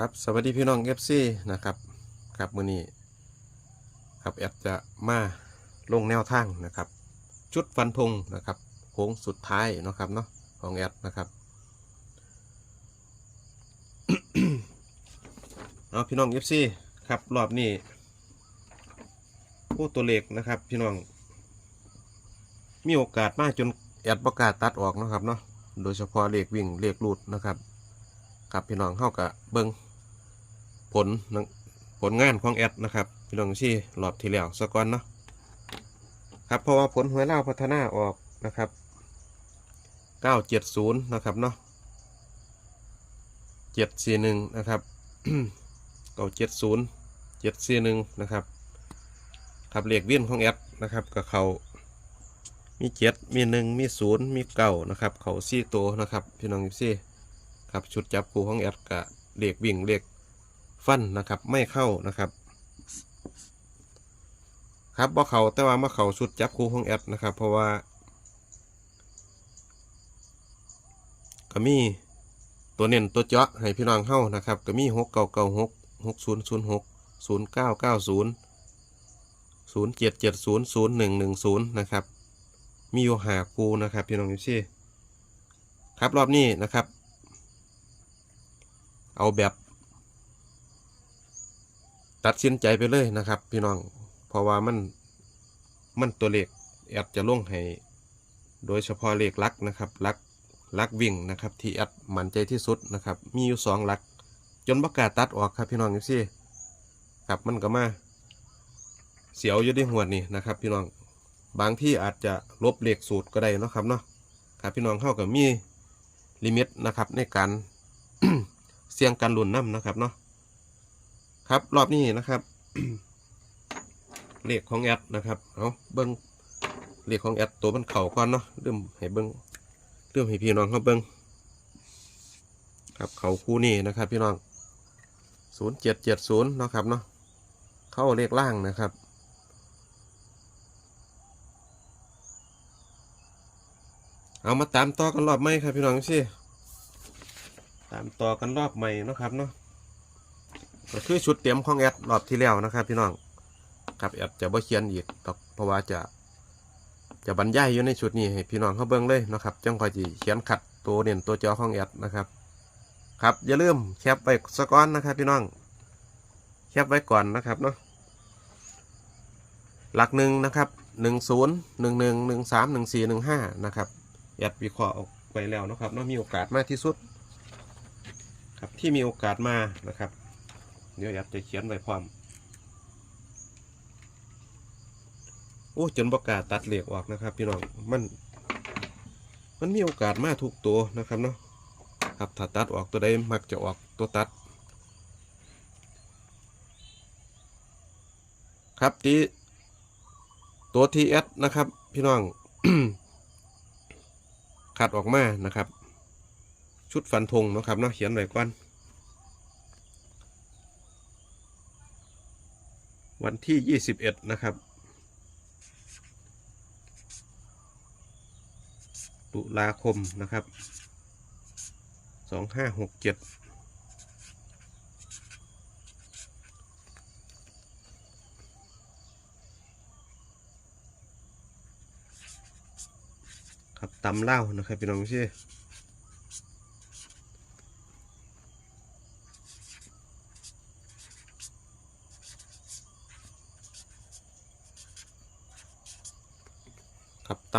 ครับสวัสดีพี่น้องเอฟซีนะครับครับมือนี้ครับแอดจะมาลงแนวทางนะครับ ชุดฟันธงนะครับโค้งสุดท้ายนะครับเนาะของแอดนะครับเอาพี่น้องเอฟซีครับรอบนี้ผู้ตัวเลขนะครับพี่น้อง มีโอกาสมากจนแอดประกาศตัดออกนะครับเนาะโดยเฉพาะเลขวิ่งเลขรูดนะครับครับพี่น้องเข้ากับเบิง ผลผลงานของแอดนะครับพี่น้องที่รอบที่แล้วสกอนเนาะครับเพราะว่าผลหวยเล่าพัฒนาออกนะครับ 970 นะครับเนาะ741 นะครับ970 741 นะครับครับเลขวิ่นของแอดนะครับกับเขามีเจ็ดมีหนึ่งมีศูนย์มีเก้านะครับ เขาซี่โตวนะครับพี่น้องซี่ครับชุดจับคู่ของแอดกะเลขวิ่งเลข ฟันนะครับไม่เข้านะครับ ครับบ่เขาแต่ว่ามาเขาชุดจับคู่ของแอดนะครับ เพราะว่าก็มีตัวเน้นตัวเจาะให้พี่น้องเข้านะครับก็มีหกเก้าเก้าหกหกศูนย์ศูนย์หกศูนย์เก้าเก้าศูนย์ศูนย์เจ็ดเจ็ดศูนย์ศูนย์หนึ่งหนึ่งศูนย์นะครับ มีอยู่หาคู่นะครับพี่น้องยูซี่ครับรอบนี้นะครับ เอาแบบ ตัดสินใจไปเลยนะครับ พี่น้อง เพราะว่ามันมันตัวเลขแอดจะลงให้โดยเฉพาะเลขลักนะครับลักลักวิ่งนะครับ ที่แอดมั่นใจที่สุดนะครับ มีอยู่สองลัก จนประกาศตัดออกครับพี่น้องอยู่สิครับมันก็มาเสียวอยู่ในหัวนี่นะครับ พี่น้องบางที่อาจจะลบเลขสูตรก็ได้นะครับเนาะครับพี่น้องเข้ากับมีลิมิตนะครับในการเสี่ยงการหลุนน้ำนะครับเนาะ ครับ รอบนี้นะครับเลขของแอดนะครับเอาเบิ้งเลขของแอดตัวมันเข่าก่อนเนาะเริ่มให้เบิ้งเริ่มให้พี่น้องเขาเบิ้งครับเขาคู่นี้นะครับ พี่น้องศูนย์เจ็ดเจ็ดศูนย์นาะครับเนาะเข้าเลขล่างนะครับเอามาตามต่อกันรอบไหม่ครับพี่น้องสิตามต่อกันรอบใหม่เนาะครับเนาะ ก็คือชุดเตรียมของแอดรอบที่แล้วนะครับ พี่น้องครับแอดจะบ่เขียนอีกดอกเพราะว่าจะจะบรรยายอยู่ในชุดนี้ให้พี่น้องเขาเบิ่งเลยนะครับจังคอยจีเขียนขัดตัวเด่นตัวจอของแอดนะครับครับอย่าลืมแคปไว้สก้อนนะครับ พี่น้องแคปไว้ก่อนนะครับเนาะหลักหนึ่งนะครับหนึ่งศูนย์หนึ่งหนึ่งหนึ่งสามหนึ่งสี่หนึ่งห้านะครับแอดวิเคราะห์ออกไปแล้วนะครับเนาะมีโอกาสมากที่สุดครับที่มีโอกาสมานะครับ เดี๋ยวอยากจะเขียนไว้พร้อมโอ้จนประกาศตัดเหล็กออกนะครับ พี่น้องมัน มันมีโอกาสมาทุกตัวนะครับเนาะครับถ้าตัดออกตัวใดมักจะออกตัวตัด ครับที่ตัวทีเอสนะครับ พี่น้องขัดออกมานะครับ ชุดฟันธงนะครับเนาะเขียนไว้ก่อน วันที่21นะครับ ตุลาคมนะครับ2567ครับตำเล่านะครับพี่น้องพี่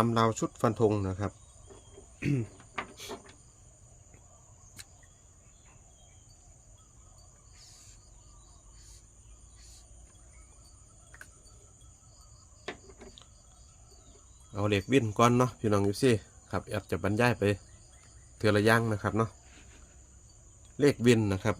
ตำราชุดฟันธงนะครับ เอาเหล็กวิ่นก้อนเนาะพี่น้องอยู่สิครับแอดจะบรรยายไปเทือละย่างนะครับเนาะเลขวินนะครับ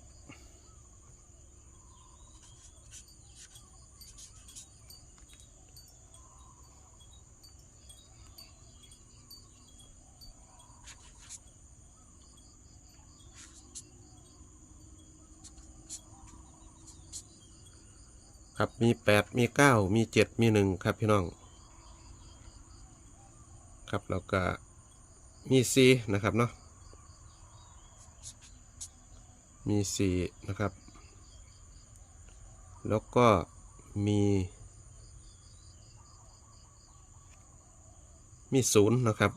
มีแปดมีเก้ามีเจ็ดมีหนึ่งครับพี่น้อง ครับแล้วก็มีซีนะครับเนาะมีสี่นะครับ แล้วก็มีมีศูนย์นะครับ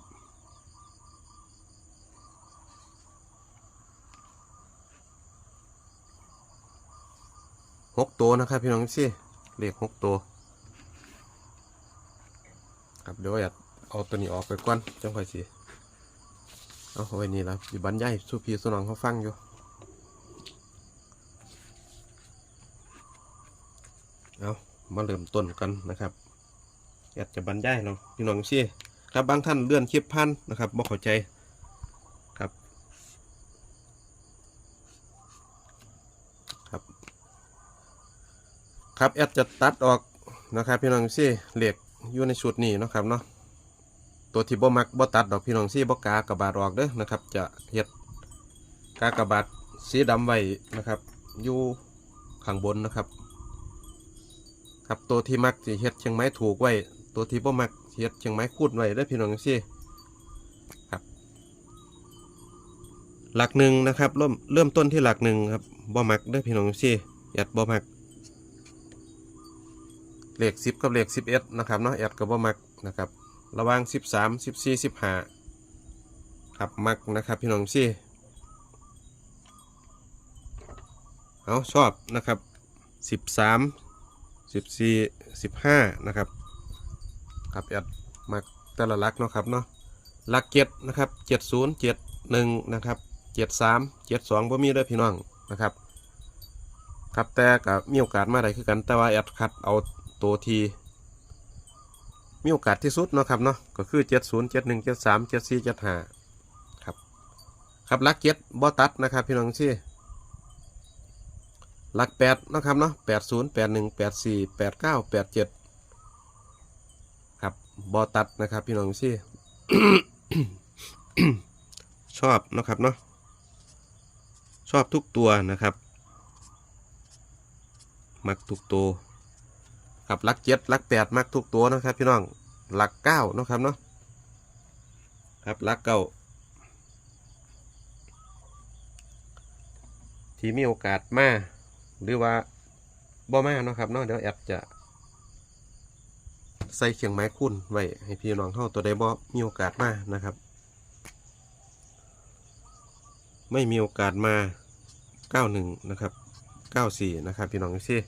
หกตัวนะครับ พี่น้องสิ เลขหกตัว ครับเดี๋ยวอยากเอาตัวนี้ออกไปก่อนจังค่อยสิเอาไว้นี่ละอยู่บรรยายสู้พี่สู้น้องเขาฟังอยู่เอามาเริ่มต้นกันนะครับอยากจะบรรยายเนาะพี่น้องสิครับบางท่านเลื่อนคลิปพันนะครับบ่เข้าใจครับ ครับ ครับแอดจะตัดออกนะครับพี่น้องสิเหล็กอยู่ในชุดนี้นะครับเนาะตัวที่บ่มักบ่ตัดดอกพี่น้องสิบ่กากระบาดออกเด้อนะครับ จะเฮ็ดกากระบาดสีดำไว้นะครับอยู่ข้างบนนะครับ ครับตัวที่มักสิเฮ็ดเชียงไม้ถูกไว้ ตัวที่บ่มักเฮ็ดเชียงไม้คูดไว้เด้อพี่น้องสิครับหลักหนึ่งนะครับเริ่มเริ่มต้นที่หลักหนึ่งครับบ่มักเด้อพี่น้องสิแอดบ่มัก เลข10 กับเลข11 นะครับเนาะแอดกับบ่มักนะครับ ระหว่าง 13 14 15ครับมักนะครับพี่น้องซี่เอาชอบนะครับ 13 14 15นะครับครับแอดมักแต่ละลักเนาะครับเนาะลักเจ็ดนะครับ70 71นะครับ73 72บ่มีเด้อพี่น้องนะครับครับแต่กับมีโอกาสมาได้คือกันแต่ว่าแอดคัดเอา ตัวที่มีโอกาสที่สุดเนาะครับเนาะก็คือเจ็ดศูนย์เจ็ดหนึ่งเจ็ดสามเจ็ดสี่เจ็ดห้าครับครับลักเจ็ดบอตัดนะครับพี่น้องซี่ลักแปดนะครับเนาะแปดศูนย์แปดหนึ่งแปดสี่แปดเก้าแปดเจ็ดครับบอตัดนะครับพี่น้องซี่ชอบนะครับเนาะชอบทุกตัวนะครับ มักทุกตัว ครับลักเจ็ดลักแปดมักทุกตัวนะครับ พี่น้องหลักเก้านะครับเนาะครับลักเก้าที่มีโอกาสมาหรือว่าบ่มาเนาะครับเนาะเดี๋ยวแอดจะ ใส่เขียงไม้คุ้นไว้ให้พี่น้องเข้าตัวใดบ่มีโอกาสมานะครับ ไม่มีโอกาสมาเก้าหนึ่งนะครับเก้าสี่นะครับ พี่น้องซี่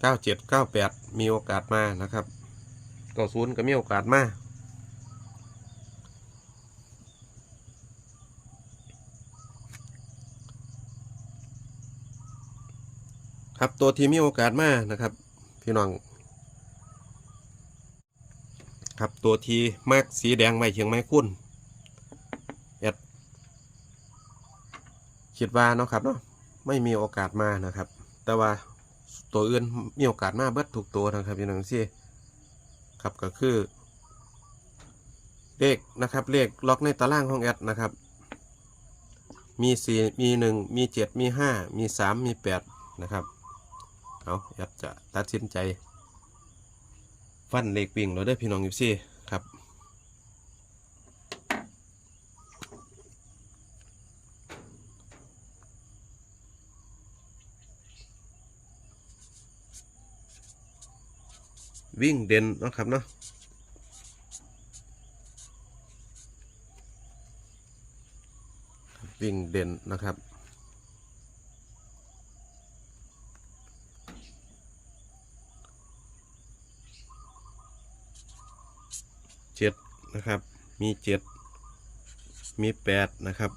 เก้าเจ็ดเก้าแปดมีโอกาสมานะครับเก้าศูนย์ก็มีโอกาสมาครับตัวที่มีโอกาสมานะครับ พี่น้อง ครับตัวที่มากสีแดงไว้เชียงไม้คุ้นแอดคิดว่าเนาะครับเนาะไม่มีโอกาสมานะครับ แต่ว่า ตัวอื่นมีโอกาสมาเบิดถูกตัวนะครับพี่น้องซี่ครับก็คือ เลขนะครับเลขล็อกในตารางของแอดนะครับ มีสี่มีหนึ่งมีเจ็ดมีห้ามีสามมีแปดนะครับเอาแอดจะตัดสินใจ ฟันเลขวิ่งเราได้พี่น้องอยู่ซี่ครับ วิ่งเด่นนะครับเนาะวิ่งเด่นนะครับ เจ็ดนะครับ มีเจ็ดมีแปดนะครับ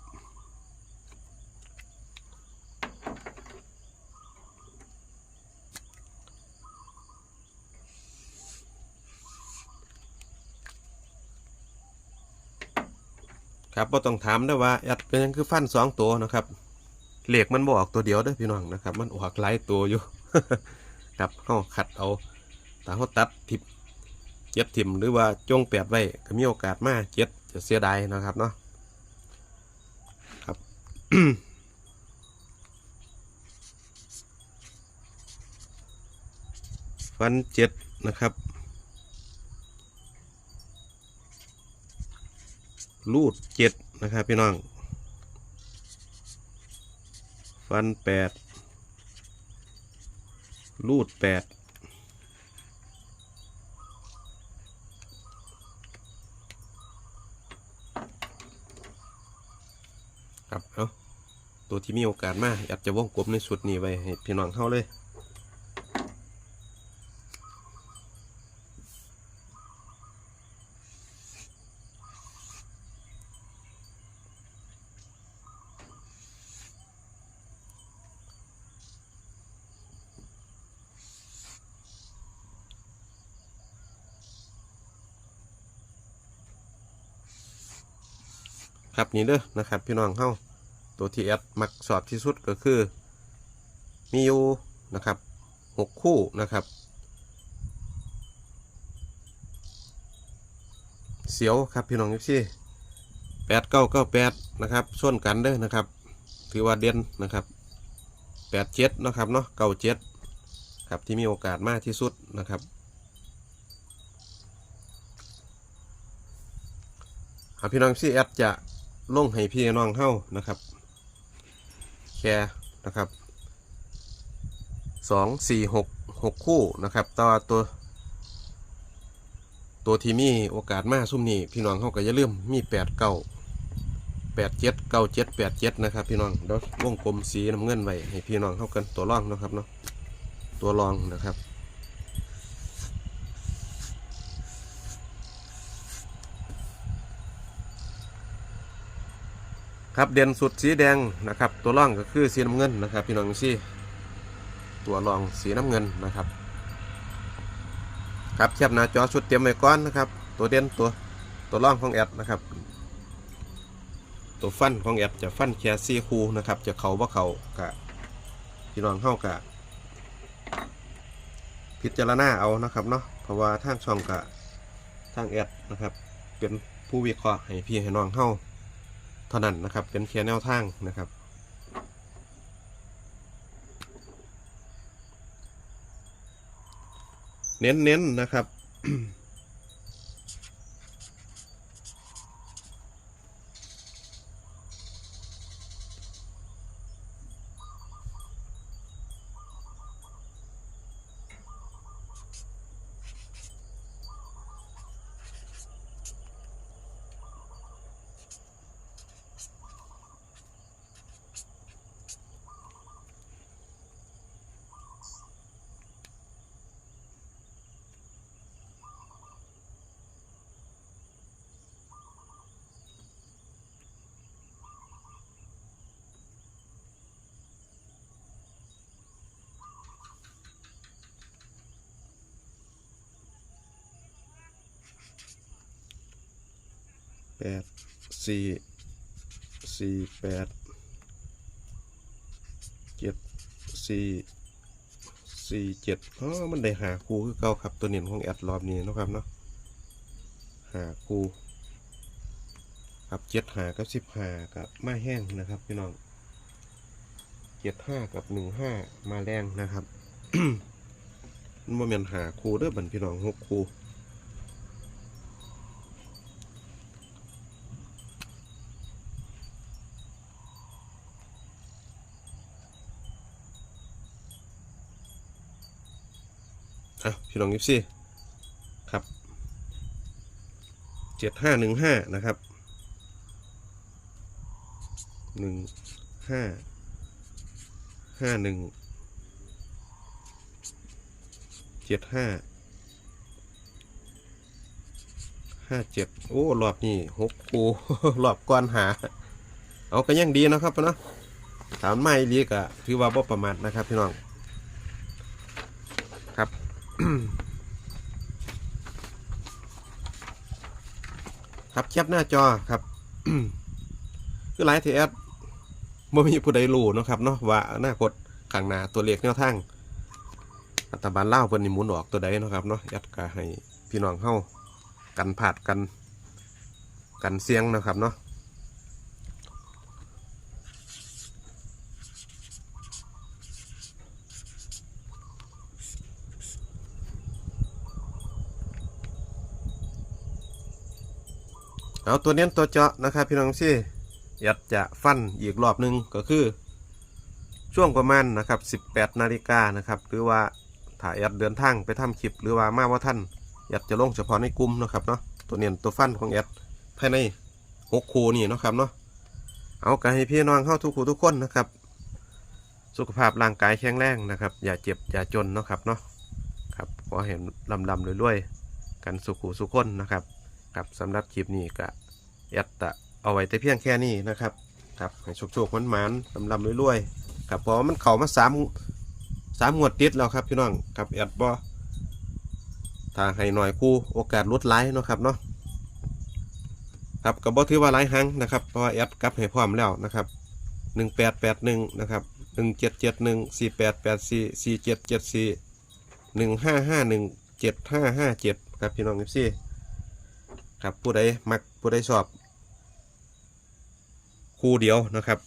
ครับบ่ต้องถามนะว่าแอดเป็นยังคือฟันสองตัวนะครับเหล็กมันบออกตัวเดียวด้อพี่น้องนะครับ มันออกหลายตัวอยู่ ครับเขาขัดเอาแต่เขาตัดทิปเจ็ดทิมหรือว่าจงแปดไว้ก็มีโอกาสมากเจ็ดจะเสียดายนะครับเนาะครับฟันเจ็ดนะครับ รูดเจ็ดนะครับพี่น้อง ฟันแปดรูดแปดครับ เอาตัวที่มีโอกาสมากอยากจะว่องกลมในสุดนี้ไว้ให้พี่น้องเข้าเลย ครับนี่เด้อนะครับ พี่น้องเข้าตัวที่แอดมักสอบที่สุดก็คือ มีอยู่นะครับหกคู่นะครับ เสียวครับพี่น้องยิซี่แปดเก้าเก้าแปดนะครับส่วนกันเด้อนะครับ ถือว่าเด่นนะครับแปดเจ็ดนะครับเนาะเก้าเจ็ดครับที่มีโอกาสมากที่สุดนะครับพี่น้องซี่แอดจะ ลงให้พี่น้องเข้านะครับแค่นะครับสองสี่หกหกคู่นะครับต่อตัว ตัวที่มีโอกาสมาซุ่มนี้พี่น้องเขาก็อย่าลืมมีแปดเก้าแปดเจ็ดเก้าเจ็ดแปดเจ็ดนะครับ พี่น้องเดี๋ยววงกลมสีน้ำเงินไว้ให้พี่น้องเข้ากันตัวร่องนะครับเนาะตัวรองนะครับ ครับเด่นสุดสีแดงนะครับ ตัวร่องก็คือสีน้ำเงินนะครับ พี่น้องซี่ตัวรองสีน้ำเงินนะครับ ครับแคบหน้าจอชุดเตรียมไว้ก่อนนะครับ ตัวเด่นตัวตัวร่องของแอดนะครับ ตัวฟันของแอดจะฟันแค่ซี่คูนะครับ จะเขาว่าเขากะพี่น้องเข้ากะพิจารณาเอานะครับเนาะเพราะว่าทางช่องกะทางแอดนะครับ เป็นผู้วิเคราะห์ให้พี่ให้น้องเข้า เท่านั้นนะครับ เป็นแค่แนวทางนะครับ เน้นๆนะครับ แปดสี่สี่แปดเจ็ดสี่สี่เจ็ดอ๋อมันได้หาคู่คือเก่าครับตัวเนียนของแอดรอบนี้นะครับเนาะหาคู่ครับเจ็ดหากับสิบหากับมาแห้งนะครับพี่น้องเจ็ดห้ากับหนึ่งห้ามาแรงนะครับมันบ่แม่นหาคู่เด้อบันพี่น้องหกคู่ อะพี่น้องยิปซี่ครับเจ็ดห้าหนึ่งห้านะครับหนึ่งห้าห้าหนึ่งเจ็ดห้าห้าเจ็ดโอ้รอบนี้หกคูรอบก้อนหา เอาก็ยังดีนะครับนะถามไม่ลีกอะถือว่าบ่ประมาทนะครับพี่น้อง ครับแคปหน้าจอครับคือไลฟ์ทีแอดไม่มีผู้ใดรู้นะครับเนาะว่าอนาคตข้างหน้าตัวเลขแนวทางรัฐบาลเล่าเพิ่นนี่หมุนออกตัวใดนะครับเนาะแอดก็ให้พี่น้องเฮากันผาดกัน กันเสียงนะครับเนาะ เอาตัวเน้นตัวเจาะนะครับพี่น้องซี่อยากจะฟันอีกรอบหนึ่งก็คือ ช่วงประมาณนะครับ 18 นาฬิกานะครับ หรือว่าถ้าแอดเดินทางไปทำคลิปหรือว่ามาว่าท่านแอดจะลงเฉพาะในกลุ่มนะครับเนาะตัวเนียนตัวฟันของแอดภายในหกคูนี่นะครับเนาะเอากันให้พี่น้องเข้าทุกคูทุกคนนะครับ สุขภาพร่างกายแข็งแรงนะครับ อย่าเจ็บอย่าจนนะครับเนาะครับขอเห็นลำลำรวยๆกันสุขุสุขคนนะครับครับสำหรับคลิปนี้ก็ แอดตะเอาไว้แต่เพียงแค่นี้นะครับครับให้โชคๆมันมันลำลำรวยๆครับเพราะว่ามันเข้ามาสามสามงวดติดแล้วครับพี่น้องครับแอดบอถ้าให้หน่อยคู่โอกาสลดไลายเนะครับเนาะครับก็บ่ถือว่าไลายหังนะครับเพราะว่าแอดกลับให้พร้อมแล้วนะครับหนึ่งแปดแปดหนึ่งนะครับหนึ่งเจ็ดเจ็ดหนึ่งสี่แปดแปดสี่สี่เจ็ดเจ็ดสี่หนึ่งห้าห้าหนึ่งเจ็ดห้าห้าเจ็ดครับพี่น้องเอฟซีครับผู้ใดมักผู้ใดชอบ คู่เดียวนะครับ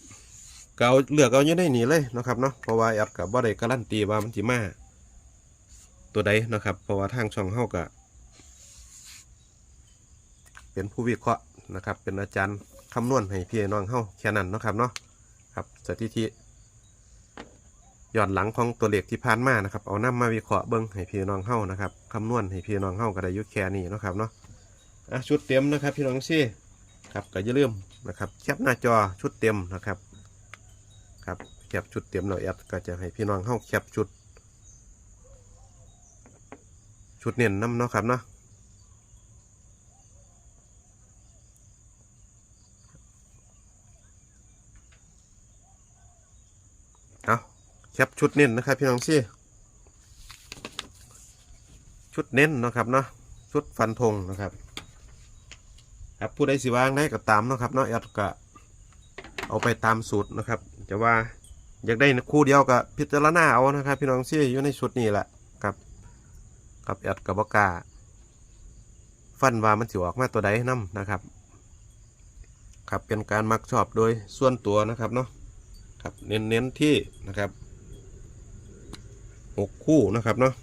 ก็เอาเลือกเอาอยู่ในนี้เลยนะครับเนาะเพราะว่าแอดกับบ่ได้การันตีว่ามันสิมาตัวใดนะครับ เพราะว่าทางช่องเฮาก็เป็นผู้วิเคราะห์นะครับ เป็นอาจารย์คำนวณให้พี่น้องเฮาแค่นั้นนะครับเนาะครับสถิติย้อนหลังของตัวเลขที่ผ่านมานะครับ เอานำมาวิเคราะห์เบิ่งให้พี่น้องเฮานะครับคำนวณให้พี่น้องเฮาก็ได้ยู่แค่นี้นะครับเนาะอะชุดเต็มนะครับพี่น้องซี่ครับก็อย่าลืม นะครับแคปหน้าจอชุดเต็มนะครับครับแคปชุดเต็มเราแอดก็จะให้พี่น้องเข้าแคปชุด ชุดเน้นน้ำเนาะครับเนาะเอาแคปชุดเน้นนะครับพี่น้องซี่ชุดเน้นนะครับเนาะชุดฟันธงนะครับ ครับผู้ใดสิวางได้ก็ตามเนาะครับเนาะแอดก็เอาไปตามสูตรนะครับจะว่าอยากได้คู่เดียวก็พิจารณาเอานะครับ พี่น้องซี่อยู่ในชุดนี้แหละครับกับแอดกับบกาฟันว่ามันสิออกมาตัวใดนํนะครับ ครับเป็นการมักชอบโดยส่วนตัวนะครับเนาะครับเน้นเน้นๆที่นะครับหกคู่นะครับเนาะ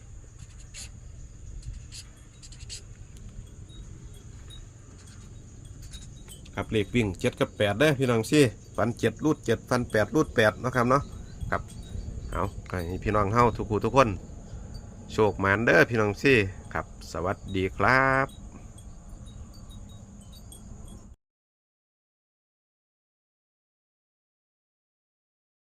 ครับเลขวิ่งเจ็ดกับแปดได้พี่น้องซี่ฟันเจ็ดรูดเจ็ดฟันแปดรูดแปดนะครับเนาะครับเอาให้พี่น้องเฮาทุกคู่ทุกคน โชคมานเด้อพี่น้องซี่ครับ สวัสดีครับ